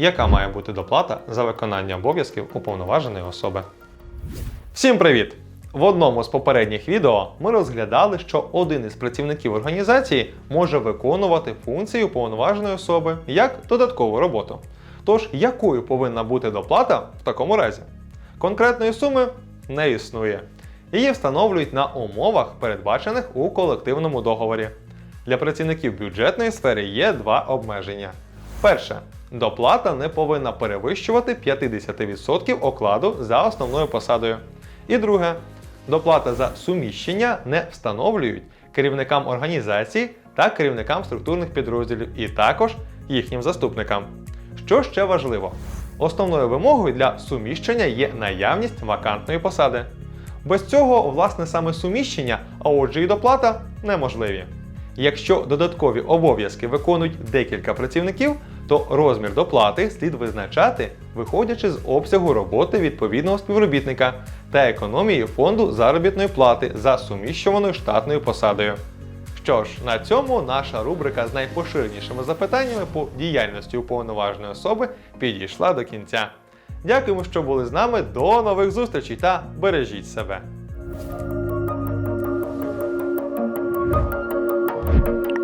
яка має бути доплата за виконання обов'язків уповноваженої особи. Всім привіт! В одному з попередніх відео ми розглядали, що один із працівників організації може виконувати функції уповноваженої особи як додаткову роботу. Тож, якою повинна бути доплата в такому разі? Конкретної суми не існує. Її встановлюють на умовах, передбачених у колективному договорі. Для працівників бюджетної сфери є два обмеження. Перше, доплата не повинна перевищувати 50% окладу за основною посадою. І друге, доплата за суміщення не встановлюють керівникам організацій та керівникам структурних підрозділів, і також їхнім заступникам. Що ще важливо, основною вимогою для суміщення є наявність вакантної посади. Без цього, власне, саме суміщення, а отже і доплата неможливі. Якщо додаткові обов'язки виконують декілька працівників, то розмір доплати слід визначати, виходячи з обсягу роботи відповідного співробітника та економії фонду заробітної плати за суміщуваною штатною посадою. Що ж, на цьому наша рубрика з найпоширенішими запитаннями по діяльності уповноваженої особи підійшла до кінця. Дякуємо, що були з нами. До нових зустрічей та бережіть себе!